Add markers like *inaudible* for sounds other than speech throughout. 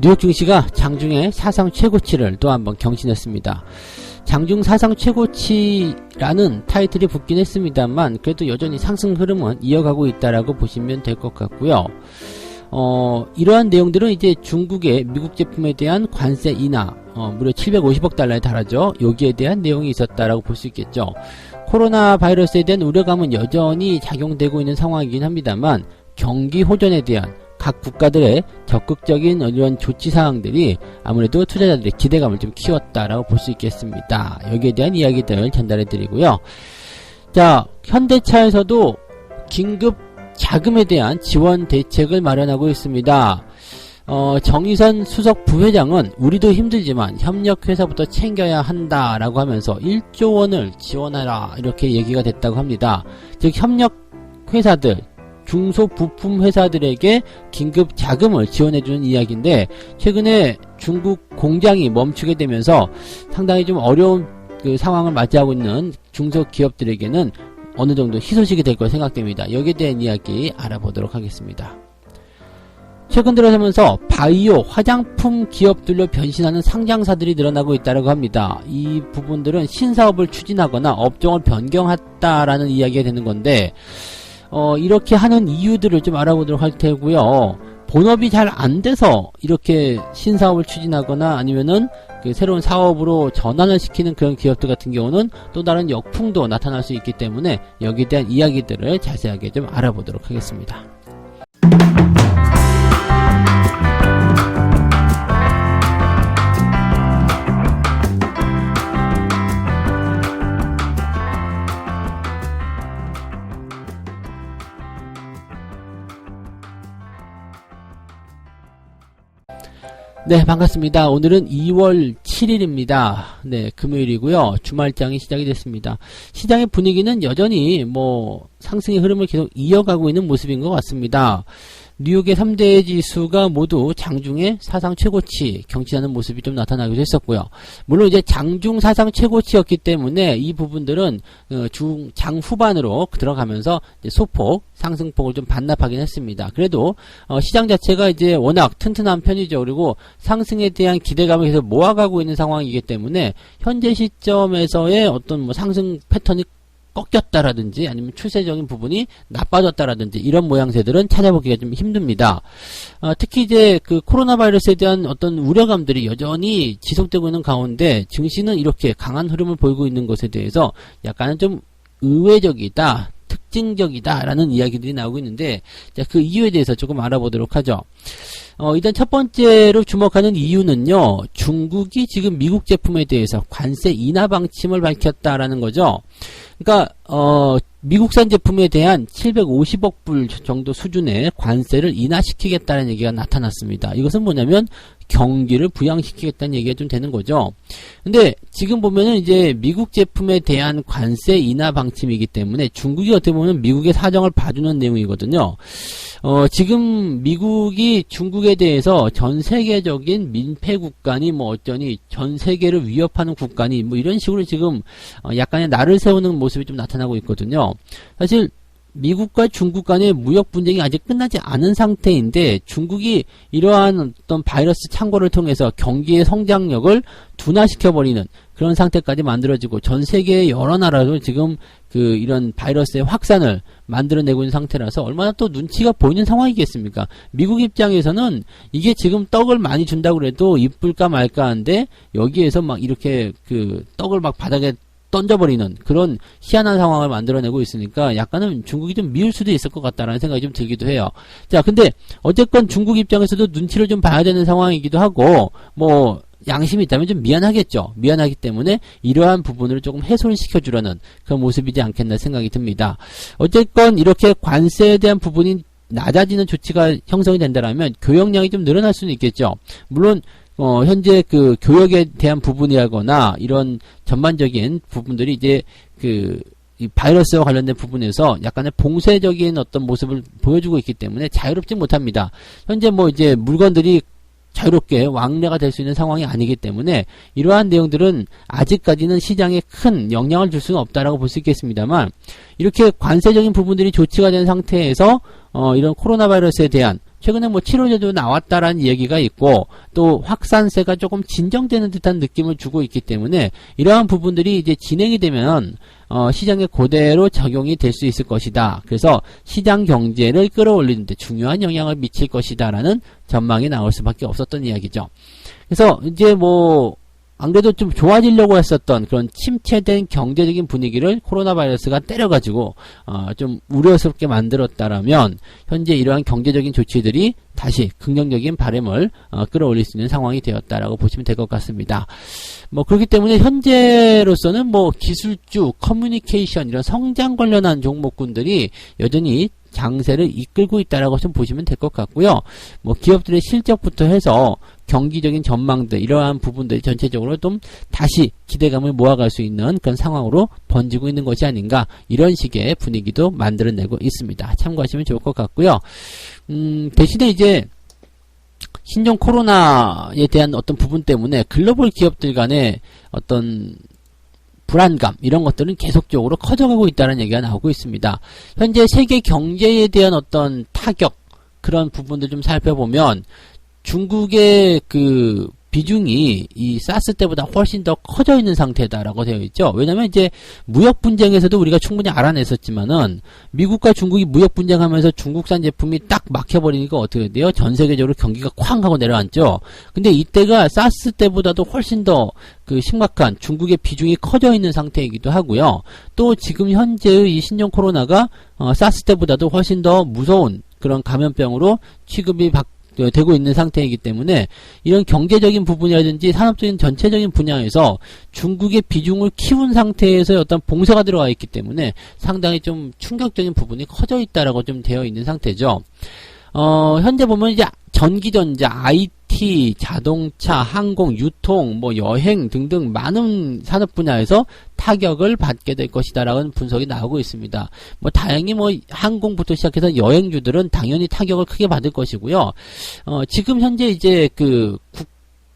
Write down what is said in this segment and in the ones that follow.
뉴욕 증시가 장중에 사상 최고치를 또 한번 경신했습니다. 장중 사상 최고치라는 타이틀이 붙긴 했습니다만 그래도 여전히 상승 흐름은 이어가고 있다라고 보시면 될 것 같고요. 어, 이러한 내용들은 이제 중국의 미국 제품에 대한 관세 인하, 어, 무려 750억 달러에 달하죠. 여기에 대한 내용이 있었다라고 볼 수 있겠죠. 코로나 바이러스에 대한 우려감은 여전히 작용되고 있는 상황이긴 합니다만 경기 호전에 대한 각 국가들의 적극적인 이런 조치 사항들이 아무래도 투자자들의 기대감을 좀 키웠다라고 볼 수 있겠습니다. 여기에 대한 이야기들을 전달해 드리고요. 자, 현대차에서도 긴급 자금에 대한 지원 대책을 마련하고 있습니다. 어, 정의선 수석 부회장은 우리도 힘들지만 협력회사부터 챙겨야 한다라고 하면서 1조 원을 지원하라 이렇게 얘기가 됐다고 합니다. 즉 협력회사들 중소부품 회사들에게 긴급 자금을 지원해주는 이야기인데 최근에 중국 공장이 멈추게 되면서 상당히 좀 어려운 그 상황을 맞이하고 있는 중소기업들에게는 어느 정도 희소식이 될 거라 생각됩니다. 여기에 대한 이야기 알아보도록 하겠습니다. 최근 들어서면서 바이오 화장품 기업들로 변신하는 상장사들이 늘어나고 있다고 합니다. 이 부분들은 신사업을 추진하거나 업종을 변경했다라는 이야기가 되는 건데 어, 이렇게 하는 이유들을 좀 알아보도록 할 테고요. 본업이 잘 안 돼서 이렇게 신사업을 추진하거나 아니면은 그 새로운 사업으로 전환을 시키는 그런 기업들 같은 경우는 또 다른 역풍도 나타날 수 있기 때문에 여기에 대한 이야기들을 자세하게 좀 알아보도록 하겠습니다. 네, 반갑습니다. 오늘은 2월 7일입니다. 네, 금요일이고요. 주말장이 시작이 됐습니다. 시장의 분위기는 여전히 뭐 상승의 흐름을 계속 이어가고 있는 모습인 것 같습니다. 뉴욕의 3대 지수가 모두 장중에 사상 최고치 경신하는 모습이 좀 나타나기도 했었고요. 물론 이제 장중 사상 최고치였기 때문에 이 부분들은 어, 중, 장 후반으로 들어가면서 소폭 상승폭을 좀 반납하긴 했습니다. 그래도 어, 시장 자체가 이제 워낙 튼튼한 편이죠. 그리고 상승에 대한 기대감을 계속 모아가고 있는 상황이기 때문에 현재 시점에서의 어떤 뭐 상승 패턴이 꺾였다라든지 아니면 추세적인 부분이 나빠졌다라든지 이런 모양새들은 찾아보기가 좀 힘듭니다. 어, 특히 이제 그 코로나 바이러스에 대한 어떤 우려감들이 여전히 지속되고 있는 가운데 증시는 이렇게 강한 흐름을 보이고 있는 것에 대해서 약간은 좀 의외적이다. 특징적이다라는 이야기들이 나오고 있는데 자, 그 이유에 대해서 조금 알아보도록 하죠. 어, 일단 첫 번째로 주목하는 이유는요. 중국이 지금 미국 제품에 대해서 관세 인하 방침을 밝혔다라는 거죠. 그러니까 어, 미국산 제품에 대한 750억 불 정도 수준의 관세를 인하시키겠다는 얘기가 나타났습니다. 이것은 뭐냐면 경기를 부양시키겠다는 얘기가 좀 되는 거죠. 근데 지금 보면은 이제 미국 제품에 대한 관세 인하 방침이기 때문에 중국이 어떻게 보면 미국의 사정을 봐주는 내용이거든요. 어, 지금 미국이 중국에 대해서 전 세계적인 민폐 국가니 뭐 어쩌니 전 세계를 위협하는 국가니 뭐 이런 식으로 지금 어, 약간의 날을 세우는 모습이 좀 나타나고 있거든요. 사실 미국과 중국 간의 무역 분쟁이 아직 끝나지 않은 상태인데 중국이 이러한 어떤 바이러스 창고를 통해서 경기의 성장력을 둔화시켜버리는 그런 상태까지 만들어지고 전 세계 여러 나라도 지금 그 이런 바이러스의 확산을 만들어내고 있는 상태라서 얼마나 또 눈치가 보이는 상황이겠습니까? 미국 입장에서는 이게 지금 떡을 많이 준다고 해도 이쁠까 말까 한데 여기에서 막 이렇게 그 떡을 막 바닥에 던져버리는 그런 희한한 상황을 만들어내고 있으니까 약간은 중국이 좀 미울 수도 있을 것 같다라는 생각이 좀 들기도 해요. 자, 근데 어쨌건 중국 입장에서도 눈치를 좀 봐야 되는 상황이기도 하고 뭐 양심이 있다면 좀 미안하겠죠. 미안하기 때문에 이러한 부분을 조금 해소를 시켜주려는 그런 모습이지 않겠나 생각이 듭니다. 어쨌건 이렇게 관세에 대한 부분이 낮아지는 조치가 형성이 된다면 교역량이 좀 늘어날 수는 있겠죠. 물론 어, 현재 그 교역에 대한 부분이라거나 이런 전반적인 부분들이 이제 그이 바이러스와 관련된 부분에서 약간의 봉쇄적인 어떤 모습을 보여주고 있기 때문에 자유롭지 못합니다. 현재 뭐 이제 물건들이 자유롭게 왕래가 될 수 있는 상황이 아니기 때문에 이러한 내용들은 아직까지는 시장에 큰 영향을 줄 수는 없다라고 볼 수 있겠습니다만 이렇게 관세적인 부분들이 조치가 된 상태에서 어, 이런 코로나 바이러스에 대한 최근에 뭐 치료제도 나왔다라는 얘기가 있고 또 확산세가 조금 진정되는 듯한 느낌을 주고 있기 때문에 이러한 부분들이 이제 진행이 되면 어, 시장에 그대로 적용이 될 수 있을 것이다. 그래서 시장 경제를 끌어올리는데 중요한 영향을 미칠 것이다라는 전망이 나올 수밖에 없었던 이야기죠. 그래서 이제 뭐 안 그래도 좀 좋아지려고 했었던 그런 침체된 경제적인 분위기를 코로나 바이러스가 때려가지고 어, 좀 우려스럽게 만들었다라면 현재 이러한 경제적인 조치들이 다시 긍정적인 바램을 어, 끌어올릴 수 있는 상황이 되었다라고 보시면 될 것 같습니다. 뭐 그렇기 때문에 현재로서는 뭐 기술주, 커뮤니케이션 이런 성장 관련한 종목군들이 여전히 장세를 이끌고 있다라고 좀 보시면 될 것 같고요. 뭐 기업들의 실적부터 해서 경기적인 전망들 이러한 부분들이 전체적으로 좀 다시 기대감을 모아갈 수 있는 그런 상황으로 번지고 있는 것이 아닌가 이런 식의 분위기도 만들어내고 있습니다. 참고하시면 좋을 것 같고요. 음, 대신에 이제 신종 코로나에 대한 어떤 부분 때문에 글로벌 기업들 간의 어떤 불안감 이런 것들은 계속적으로 커져가고 있다는 얘기가 나오고 있습니다. 현재 세계 경제에 대한 어떤 타격 그런 부분들 좀 살펴보면 중국의 그 비중이 이 사스 때보다 훨씬 더 커져 있는 상태다라고 되어 있죠. 왜냐면 이제 무역 분쟁에서도 우리가 충분히 알아냈었지만은 미국과 중국이 무역 분쟁하면서 중국산 제품이 딱 막혀버리니까 어떻게 돼요? 전 세계적으로 경기가 쾅 하고 내려앉죠. 근데 이때가 사스 때보다도 훨씬 더 그 심각한 중국의 비중이 커져 있는 상태이기도 하고요. 또 지금 현재의 이 신종 코로나가 어, 사스 때보다도 훨씬 더 무서운 그런 감염병으로 취급이 받 되고 있는 상태이기 때문에 이런 경제적인 부분이라든지 산업적인 전체적인 분야에서 중국의 비중을 키운 상태에서 어떤 봉쇄가 들어가 있기 때문에 상당히 좀 충격적인 부분이 커져 있다라고 좀 되어 있는 상태죠. 어, 현재 보면 이제 전기전자, IT, 자동차, 항공, 유통, 뭐 여행 등등 많은 산업 분야에서 타격을 받게 될 것이다라는 분석이 나오고 있습니다. 뭐 다행히 뭐 항공부터 시작해서 여행주들은 당연히 타격을 크게 받을 것이고요. 어, 지금 현재 이제 그 국,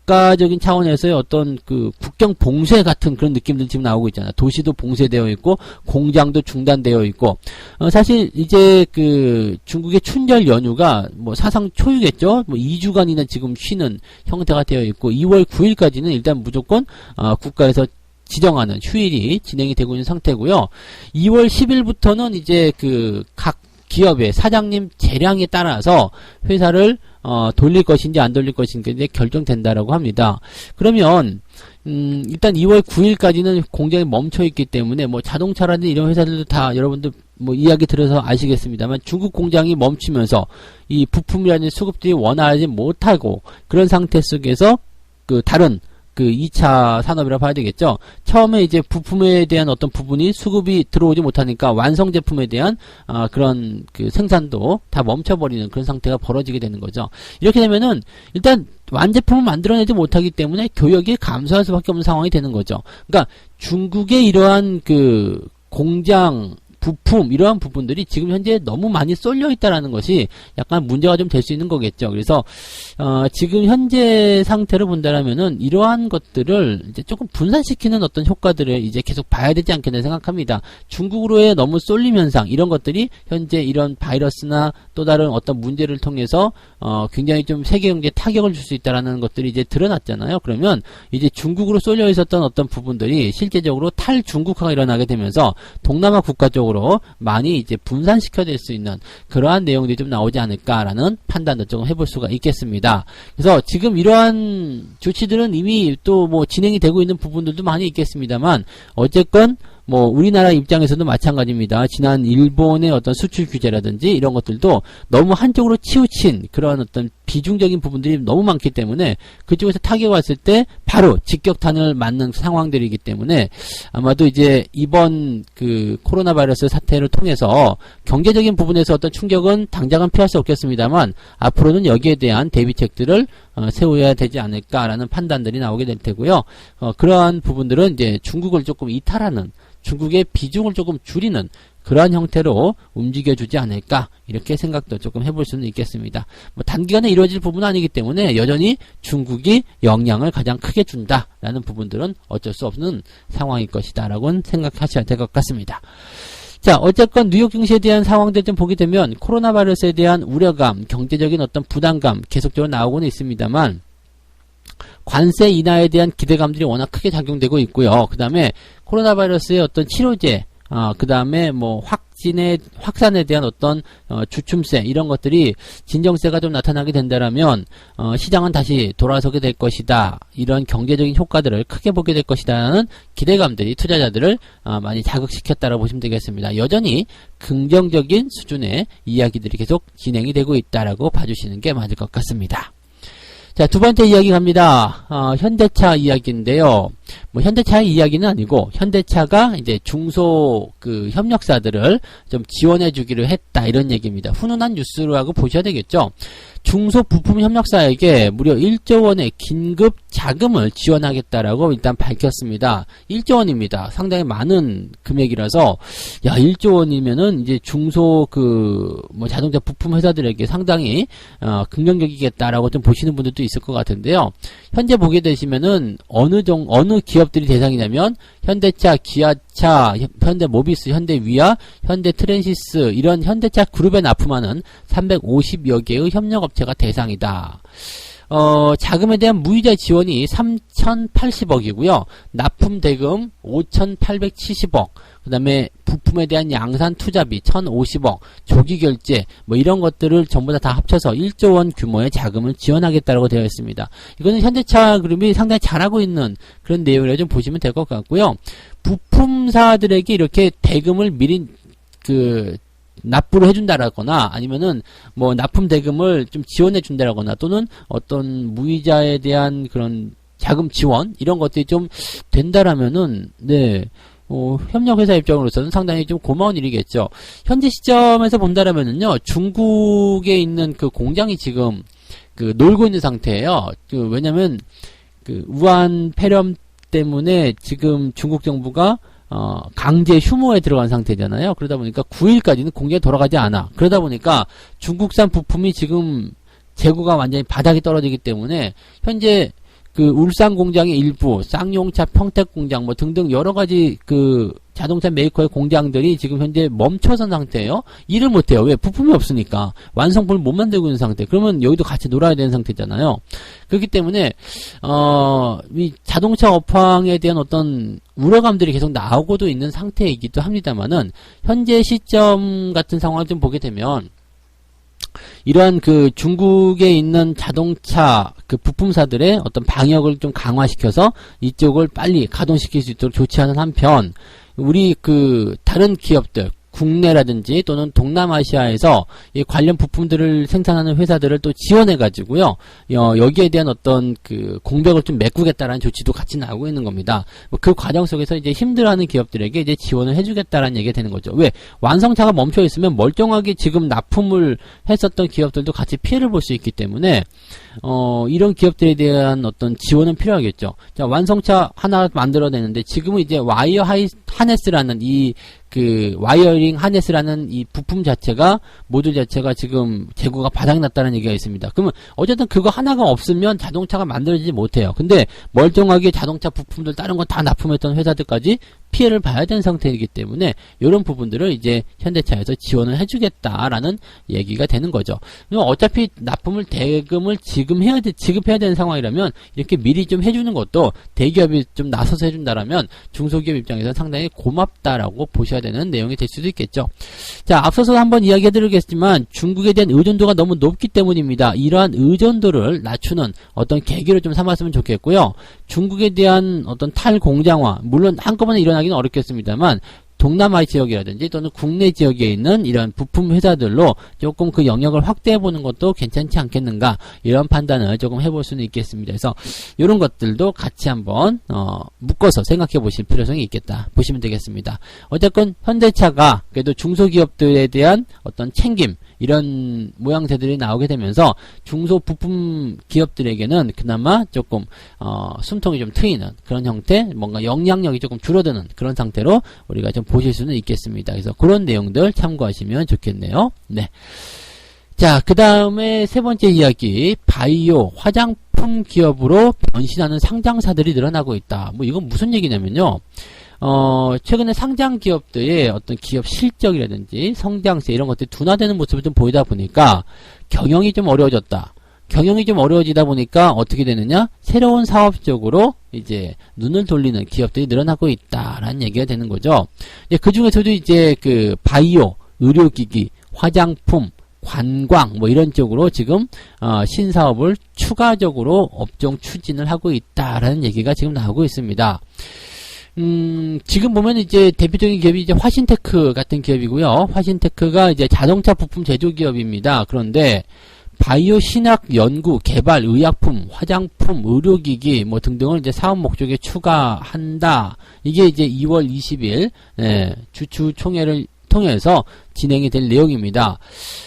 국가적인 차원에서의 어떤 그 국경 봉쇄 같은 그런 느낌들 지금 나오고 있잖아요. 도시도 봉쇄되어 있고 공장도 중단되어 있고 어, 사실 이제 그 중국의 춘절 연휴가 뭐 사상 초유겠죠. 뭐 2주간이나 지금 쉬는 형태가 되어 있고 2월 9일까지는 일단 무조건 어, 국가에서 지정하는 휴일이 진행이 되고 있는 상태고요. 2월 10일부터는 이제 그 각 기업의 사장님 재량에 따라서 회사를 어, 돌릴 것인지 안 돌릴 것인지 결정된다라고 합니다. 그러면 음, 일단 2월 9일까지는 공장이 멈춰 있기 때문에 뭐 자동차라든지 이런 회사들도 다 여러분들 뭐 이야기 들어서 아시겠습니다만 중국 공장이 멈추면서 이 부품이라는 수급들이 원활하지 못하고 그런 상태 속에서 그 다른 그 2차 산업이라 고 봐야 되겠죠. 처음에 이제 부품에 대한 어떤 부분이 수급이 들어오지 못하니까 완성 제품에 대한 아, 그런 그 생산도 다 멈춰버리는 그런 상태가 벌어지게 되는 거죠. 이렇게 되면은 일단 완제품을 만들어내지 못하기 때문에 교역이 감소할 수밖에 없는 상황이 되는 거죠. 그러니까 중국의 이러한 그 공장 부품 이러한 부분들이 지금 현재 너무 많이 쏠려 있다라는 것이 약간 문제가 좀 될 수 있는 거겠죠. 그래서 어, 지금 현재 상태를 본다라면은 이러한 것들을 이제 조금 분산시키는 어떤 효과들을 이제 계속 봐야 되지 않겠나 생각합니다. 중국으로의 너무 쏠림 현상 이런 것들이 현재 이런 바이러스나 또 다른 어떤 문제를 통해서 어, 굉장히 좀 세계 경제에 타격을 줄 수 있다라는 것들이 이제 드러났잖아요. 그러면 이제 중국으로 쏠려 있었던 어떤 부분들이 실제적으로 탈중국화가 일어나게 되면서 동남아 국가 쪽으로 많이 이제 분산시켜질 수 있는 그러한 내용들이 좀 나오지 않을까라는 판단도 조금 해볼 수가 있겠습니다. 그래서 지금 이러한 조치들은 이미 또 뭐 진행이 되고 있는 부분들도 많이 있겠습니다만 어쨌건 뭐 우리나라 입장에서도 마찬가지입니다. 지난 일본의 어떤 수출 규제라든지 이런 것들도 너무 한쪽으로 치우친 그런 어떤 비중적인 부분들이 너무 많기 때문에 그쪽에서 타격 왔을 때 바로 직격탄을 맞는 상황들이기 때문에 아마도 이제 이번 그 코로나 바이러스 사태를 통해서 경제적인 부분에서 어떤 충격은 당장은 피할 수 없겠습니다만 앞으로는 여기에 대한 대비책들을 어, 세워야 되지 않을까라는 판단들이 나오게 될 테고요. 어, 그러한 부분들은 이제 중국을 조금 이탈하는 중국의 비중을 조금 줄이는 그러한 형태로 움직여주지 않을까 이렇게 생각도 조금 해볼 수는 있겠습니다. 뭐 단기간에 이루어질 부분은 아니기 때문에 여전히 중국이 영향을 가장 크게 준다라는 부분들은 어쩔 수 없는 상황일 것이다라고 생각하셔야 될 것 같습니다. 자, 어쨌건 뉴욕 증시에 대한 상황들 좀 보게 되면 코로나 바이러스에 대한 우려감, 경제적인 어떤 부담감 계속적으로 나오고는 있습니다만 관세 인하에 대한 기대감들이 워낙 크게 작용되고 있고요. 그 다음에 코로나 바이러스의 어떤 치료제, 아, 그 다음에 뭐 확 진의 확산에 대한 어떤 어, 주춤세 이런 것들이 진정세가 좀 나타나게 된다라면 어, 시장은 다시 돌아서게 될 것이다. 이런 경제적인 효과들을 크게 보게 될 것이다라는 기대감들이 투자자들을 어, 많이 자극시켰다고 보시면 되겠습니다. 여전히 긍정적인 수준의 이야기들이 계속 진행이 되고 있다라고 봐주시는 게 맞을 것 같습니다. 자, 두 번째 이야기 갑니다. 어, 현대차 이야기인데요. 뭐, 현대차의 이야기는 아니고, 현대차가 이제 중소 그 협력사들을 좀 지원해 주기로 했다. 이런 얘기입니다. 훈훈한 뉴스라고 보셔야 되겠죠. 중소 부품 협력사에게 무려 1조 원의 긴급 자금을 지원하겠다라고 일단 밝혔습니다. 1조 원입니다. 상당히 많은 금액이라서 야 1조 원이면은 이제 중소 그 뭐 자동차 부품 회사들에게 상당히 어, 긍정적이겠다라고 좀 보시는 분들도 있을 것 같은데요. 현재 보게 되시면은 어느 정 어느 기업들이 대상이냐면 현대차, 기아차, 현대모비스, 현대위아, 현대트랜시스 이런 현대차 그룹에 납품하는 350여 개의 협력업체가 대상이다. 어, 자금에 대한 무이자 지원이 3,080억이고요. 납품 대금 5,870억. 그 다음에 부품에 대한 양산 투자비 1,050억, 조기 결제 뭐 이런 것들을 전부 다, 다 합쳐서 1조 원 규모의 자금을 지원하겠다고 되어 있습니다. 이거는 현대차 그룹이 상당히 잘하고 있는 그런 내용이라 좀 보시면 될 것 같고요. 부품사들에게 이렇게 대금을 미리 그 납부를 해준다라거나 아니면은 뭐 납품 대금을 좀 지원해 준다라거나 또는 어떤 무이자에 대한 그런 자금 지원 이런 것들이 좀 된다라면은 네. 어, 협력회사 입장으로서는 상당히 좀 고마운 일이겠죠. 현재 시점에서 본다라면은요, 중국에 있는 그 공장이 지금 그 놀고 있는 상태예요. 그 왜냐면 그 우한 폐렴 때문에 지금 중국 정부가 어, 강제 휴무에 들어간 상태잖아요. 그러다 보니까 9일까지는 공장에 돌아가지 않아. 그러다 보니까 중국산 부품이 지금 재고가 완전히 바닥이 떨어지기 때문에 현재 그 울산 공장의 일부, 쌍용차 평택 공장 뭐 등등 여러 가지 그 자동차 메이커의 공장들이 지금 현재 멈춰선 상태예요. 일을 못해요. 왜? 부품이 없으니까 완성품을 못 만들고 있는 상태. 그러면 여기도 같이 놀아야 되는 상태잖아요. 그렇기 때문에 어 이 자동차 업황에 대한 어떤 우려감들이 계속 나오고도 있는 상태이기도 합니다만은 현재 시점 같은 상황을 좀 보게 되면 이러한 그 중국에 있는 자동차 그 부품사들의 어떤 방역을 좀 강화시켜서 이쪽을 빨리 가동시킬 수 있도록 조치하는 한편 우리 그 다른 기업들 국내라든지 또는 동남아시아에서 이 관련 부품들을 생산하는 회사들을 또 지원해 가지고요 어, 여기에 대한 어떤 그 공백을 좀 메꾸겠다라는 조치도 같이 나오고 있는 겁니다. 뭐그 과정 속에서 이제 힘들어하는 기업들에게 이제 지원을 해주겠다라는 얘기가 되는 거죠. 왜 완성차가 멈춰 있으면 멀쩡하게 지금 납품을 했었던 기업들도 같이 피해를 볼 수 있기 때문에 어, 이런 기업들에 대한 어떤 지원은 필요하겠죠. 자 완성차 하나 만들어내는데 지금은 이제 와이어 하이 하네스라는 이 그 와이어링 하네스라는 이 부품 자체가 모듈 자체가 지금 재고가 바닥났다는 얘기가 있습니다. 그러면 어쨌든 그거 하나가 없으면 자동차가 만들어지지 못해요. 근데 멀쩡하게 자동차 부품들 다른 거 다 납품했던 회사들까지 피해를 봐야 되는 상태이기 때문에 이런 부분들을 이제 현대차에서 지원을 해주겠다라는 얘기가 되는 거죠. 어차피 납품을 대금을 지금 해야 돼, 지급해야 되는 상황이라면 이렇게 미리 좀 해주는 것도 대기업이 좀 나서서 해준다라면 중소기업 입장에서 상당히 고맙다라고 보셔야 되는 내용이 될 수도 있겠죠. 자, 앞서서 한번 이야기해드리겠지만 중국에 대한 의존도가 너무 높기 때문입니다. 이러한 의존도를 낮추는 어떤 계기를 좀 삼았으면 좋겠고요. 중국에 대한 어떤 탈공장화, 물론 한꺼번에 일어나기는 어렵겠습니다만 동남아 지역이라든지 또는 국내 지역에 있는 이런 부품 회사들로 조금 그 영역을 확대해 보는 것도 괜찮지 않겠는가 이런 판단을 조금 해볼 수는 있겠습니다. 그래서 이런 것들도 같이 한번 어, 묶어서 생각해 보실 필요성이 있겠다 보시면 되겠습니다. 어쨌건 현대차가 그래도 중소기업들에 대한 어떤 챙김 이런 모양새들이 나오게 되면서 중소 부품 기업들에게는 그나마 조금 어, 숨통이 좀 트이는 그런 형태 뭔가 영향력이 조금 줄어드는 그런 상태로 우리가 좀 보실 수는 있겠습니다. 그래서 그런 내용들 참고하시면 좋겠네요. 네. 자, 그 다음에 세 번째 이야기, 바이오, 화장품 기업으로 변신하는 상장사들이 늘어나고 있다. 뭐, 이건 무슨 얘기냐면요. 어, 최근에 상장 기업들의 어떤 기업 실적이라든지 성장세 이런 것들이 둔화되는 모습을 좀 보이다 보니까 경영이 좀 어려워졌다. 경영이 좀 어려워지다 보니까 어떻게 되느냐? 새로운 사업 적으로 이제 눈을 돌리는 기업들이 늘어나고 있다라는 얘기가 되는 거죠. 이제 그 중에서도 이제 그 바이오, 의료기기, 화장품, 관광 뭐 이런 쪽으로 지금 어, 신사업을 추가적으로 업종 추진을 하고 있다라는 얘기가 지금 나오고 있습니다. 음, 지금 보면 이제 대표적인 기업이 이제 화신테크 같은 기업이고요. 화신테크가 이제 자동차 부품 제조 기업입니다. 그런데 바이오 신학 연구, 개발, 의약품, 화장품, 의료기기 뭐 등등을 이제 사업 목적에 추가한다. 이게 이제 2월 20일 예, 주주 총회를 통해서 진행이 될 내용입니다.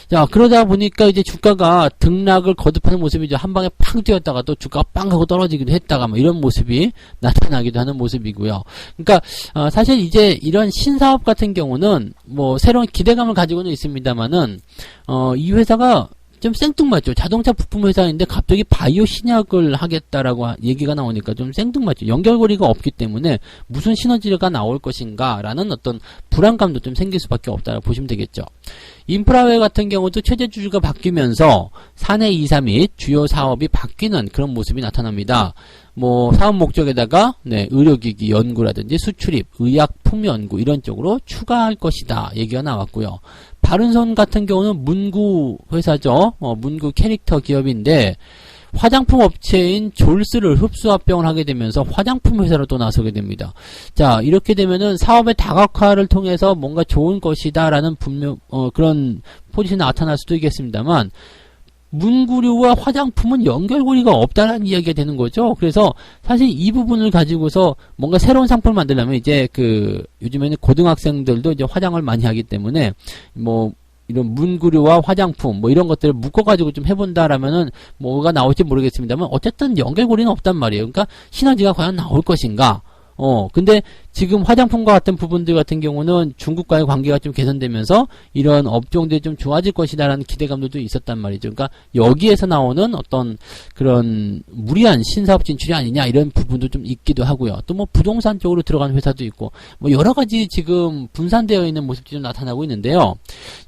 자, 그러다 보니까 이제 주가가 등락을 거듭하는 모습이죠. 한 방에 팡 뛰었다가 또 주가가 빵 하고 떨어지기도 했다가 뭐 이런 모습이 *laughs* 나타나기도 하는 모습이고요. 그러니까 어, 사실 이제 이런 신사업 같은 경우는 뭐 새로운 기대감을 가지고는 있습니다만은 어, 이 회사가 좀 생뚱맞죠. 자동차 부품 회사인데 갑자기 바이오 신약을 하겠다라고 하- 얘기가 나오니까 좀 생뚱맞죠. 연결고리가 없기 때문에 무슨 시너지가 나올 것인가라는 어떤 불안감도 좀 생길 수밖에 없다고 보시면 되겠죠. 인프라웨어 같은 경우도 최대 주주가 바뀌면서 사내 이사 및 주요 사업이 바뀌는 그런 모습이 나타납니다. 뭐 사업 목적에다가 네, 의료기기 연구라든지 수출입, 의약품 연구 이런 쪽으로 추가할 것이다 얘기가 나왔고요. 바른손 같은 경우는 문구 회사죠. 어, 문구 캐릭터 기업인데 화장품 업체인 졸스를 흡수 합병을 하게 되면서 화장품 회사로 또 나서게 됩니다. 자 이렇게 되면은 사업의 다각화를 통해서 뭔가 좋은 것이다라는 분명 어, 그런 포지션이 나타날 수도 있겠습니다만 문구류와 화장품은 연결고리가 없다는 이야기가 되는 거죠. 그래서 사실 이 부분을 가지고서 뭔가 새로운 상품을 만들려면 이제 그 요즘에는 고등학생들도 이제 화장을 많이 하기 때문에 뭐 이런 문구류와 화장품 뭐 이런 것들을 묶어가지고 좀 해본다라면은 뭐가 나올지 모르겠습니다만 어쨌든 연결고리는 없단 말이에요. 그러니까 시너지가 과연 나올 것인가? 어, 근데 지금 화장품과 같은 부분들 같은 경우는 중국과의 관계가 좀 개선되면서 이런 업종들이 좀 좋아질 것이다라는 기대감들도 있었단 말이죠. 그러니까 여기에서 나오는 어떤 그런 무리한 신사업 진출이 아니냐 이런 부분도 좀 있기도 하고요. 또 뭐 부동산 쪽으로 들어간 회사도 있고 뭐 여러 가지 지금 분산되어 있는 모습들이 좀 나타나고 있는데요.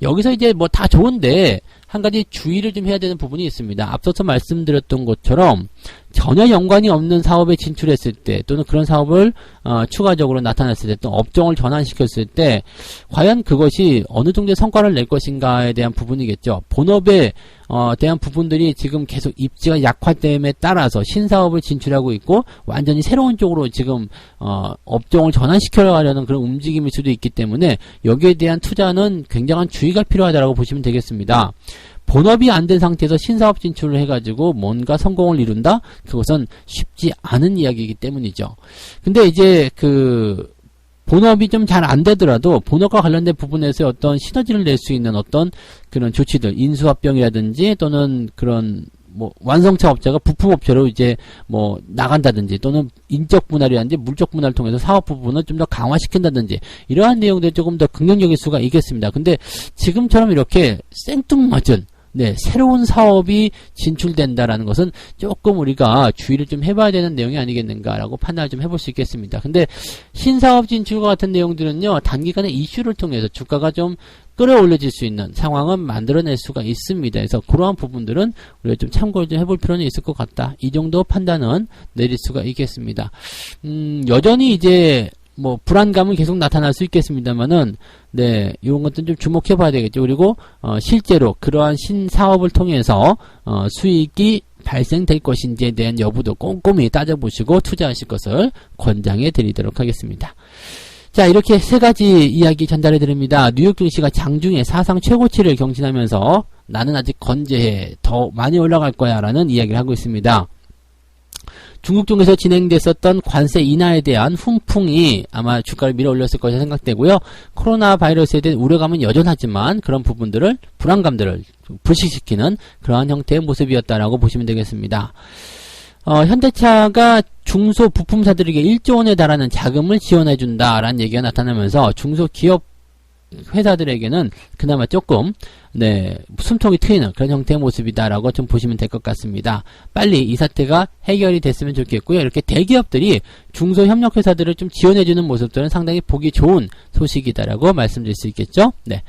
여기서 이제 뭐 다 좋은데 한 가지 주의를 좀 해야 되는 부분이 있습니다. 앞서서 말씀드렸던 것처럼 전혀 연관이 없는 사업에 진출했을 때 또는 그런 사업을 어, 추가적으로 나타났을 때또 업종을 전환시켰을 때 과연 그것이 어느 정도의 성과를 낼 것인가에 대한 부분이겠죠. 본업에 어, 대한 부분들이 지금 계속 입지가 약화됨에 따라서 신사업을 진출하고 있고 완전히 새로운 쪽으로 지금 어, 업종을 전환시켜 가려는 그런 움직임일 수도 있기 때문에 여기에 대한 투자는 굉장한 주의가 필요하다고 보시면 되겠습니다. 본업이 안 된 상태에서 신사업 진출을 해가지고 뭔가 성공을 이룬다? 그것은 쉽지 않은 이야기이기 때문이죠. 근데 이제 그 본업이 좀 잘 안 되더라도 본업과 관련된 부분에서 어떤 시너지를 낼 수 있는 어떤 그런 조치들, 인수합병이라든지 또는 그런 뭐 완성차 업체가 부품 업체로 이제 뭐 나간다든지 또는 인적 분할이라든지 물적 분할을 통해서 사업 부분을 좀 더 강화시킨다든지 이러한 내용들이 조금 더 긍정적일 수가 있겠습니다. 근데 지금처럼 이렇게 생뚱맞은 네, 새로운 사업이 진출된다라는 것은 조금 우리가 주의를 좀 해봐야 되는 내용이 아니겠는가라고 판단을 좀 해볼 수 있겠습니다. 근데 신사업 진출과 같은 내용들은요, 단기간에 이슈를 통해서 주가가 좀 끌어올려질 수 있는 상황은 만들어낼 수가 있습니다. 그래서 그러한 부분들은 우리가 좀 참고를 좀 해볼 필요는 있을 것 같다. 이 정도 판단은 내릴 수가 있겠습니다. 음, 여전히 이제 뭐 불안감은 계속 나타날 수 있겠습니다만은 네 이런 것들은 좀 주목해 봐야 되겠죠. 그리고 어, 실제로 그러한 신사업을 통해서 어, 수익이 발생될 것인지에 대한 여부도 꼼꼼히 따져보시고 투자하실 것을 권장해 드리도록 하겠습니다. 자 이렇게 세 가지 이야기 전달해 드립니다. 뉴욕 증시가 장중에 사상 최고치를 경신하면서 나는 아직 건재해 더 많이 올라갈 거야 라는 이야기를 하고 있습니다 중국 쪽에서 진행됐었던 관세 인하에 대한 훈풍이 아마 주가를 밀어 올렸을 것이라 생각되고요. 코로나 바이러스에 대한 우려감은 여전하지만 그런 부분들을 불안감들을 불식시키는 그러한 형태의 모습이었다라고 보시면 되겠습니다. 어, 현대차가 중소 부품사들에게 1조 원에 달하는 자금을 지원해준다라는 얘기가 나타나면서 중소기업 회사들에게는 그나마 조금 네 숨통이 트이는 그런 형태의 모습이다라고 좀 보시면 될 것 같습니다. 빨리 이 사태가 해결이 됐으면 좋겠고요. 이렇게 대기업들이 중소협력회사들을 좀 지원해주는 모습들은 상당히 보기 좋은 소식이다라고 말씀드릴 수 있겠죠. 네.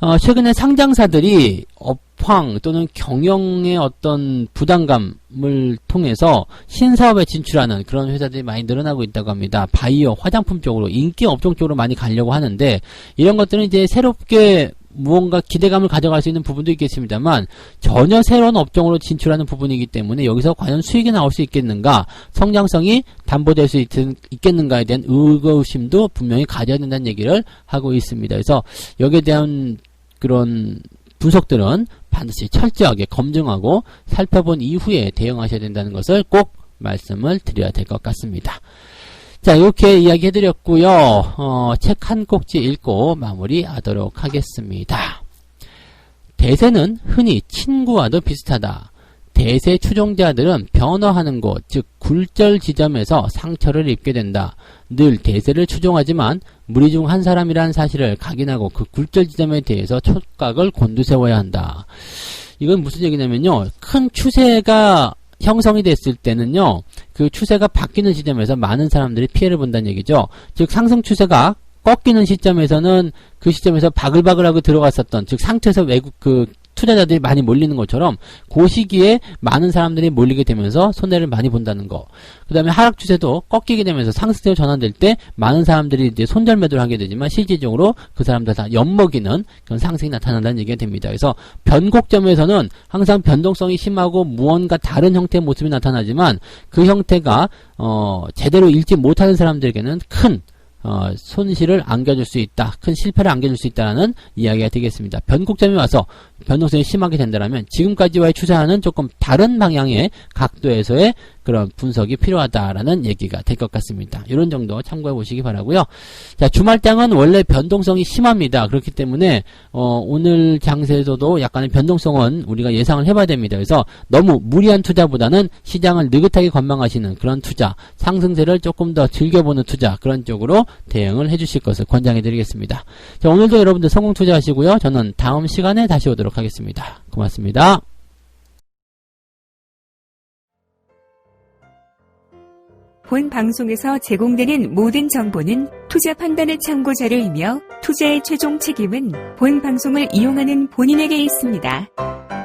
어, 최근에 상장사들이 업 황 또는 경영의 어떤 부담감을 통해서 신사업에 진출하는 그런 회사들이 많이 늘어나고 있다고 합니다. 바이오, 화장품 쪽으로, 인기 업종 쪽으로 많이 가려고 하는데, 이런 것들은 이제 새롭게 무언가 기대감을 가져갈 수 있는 부분도 있겠습니다만, 전혀 새로운 업종으로 진출하는 부분이기 때문에 여기서 과연 수익이 나올 수 있겠는가, 성장성이 담보될 수 있, 있겠는가에 대한 의구심도 분명히 가져야 된다는 얘기를 하고 있습니다. 그래서 여기에 대한 그런 분석들은 반드시 철저하게 검증하고 살펴본 이후에 대응하셔야 된다는 것을 꼭 말씀을 드려야 될 것 같습니다. 자, 이렇게 이야기 해드렸고요. 어, 책 한 꼭지 읽고 마무리하도록 하겠습니다. 대세는 흔히 친구와도 비슷하다. 대세 추종자들은 변화하는 곳, 즉 굴절 지점에서 상처를 입게 된다. 늘 대세를 추종하지만 무리 중 한 사람이라는 사실을 각인하고 그 굴절 지점에 대해서 촉각을 곤두세워야 한다. 이건 무슨 얘기냐면요. 큰 추세가 형성이 됐을 때는요. 그 추세가 바뀌는 시점에서 많은 사람들이 피해를 본다는 얘기죠. 즉 상승 추세가 꺾이는 시점에서는 그 시점에서 바글바글하고 들어갔었던 즉 상처에서 외국 그 투자자들이 많이 몰리는 것처럼 그 시기에 많은 사람들이 몰리게 되면서 손해를 많이 본다는 거. 그 다음에 하락 추세도 꺾이게 되면서 상승세로 전환될 때 많은 사람들이 이제 손절 매도를 하게 되지만 실질적으로 그 사람들 다 엿먹이는 그런 상승이 나타난다는 얘기가 됩니다. 그래서 변곡점에서는 항상 변동성이 심하고 무언가 다른 형태의 모습이 나타나지만 그 형태가 어 제대로 읽지 못하는 사람들에게는 큰 어, 손실을 안겨줄 수 있다. 큰 실패를 안겨줄 수 있다는 이야기가 되겠습니다. 변곡점에 와서 변동성이 심하게 된다면 지금까지와의 추세와는 조금 다른 방향의 각도에서의 그런 분석이 필요하다라는 얘기가 될 것 같습니다. 이런 정도 참고해 보시기 바라고요. 자, 주말 장은 원래 변동성이 심합니다. 그렇기 때문에 어, 오늘 장세에서도 약간의 변동성은 우리가 예상을 해봐야 됩니다. 그래서 너무 무리한 투자보다는 시장을 느긋하게 관망하시는 그런 투자, 상승세를 조금 더 즐겨보는 투자 그런 쪽으로 대응을 해주실 것을 권장해 드리겠습니다. 자, 오늘도 여러분들 성공 투자하시고요. 저는 다음 시간에 다시 오도록 하겠습니다. 고맙습니다. 본 방송에서 제공되는 모든 정보는 투자 판단의 참고 자료이며 투자의 최종 책임은 본 방송을 이용하는 본인에게 있습니다.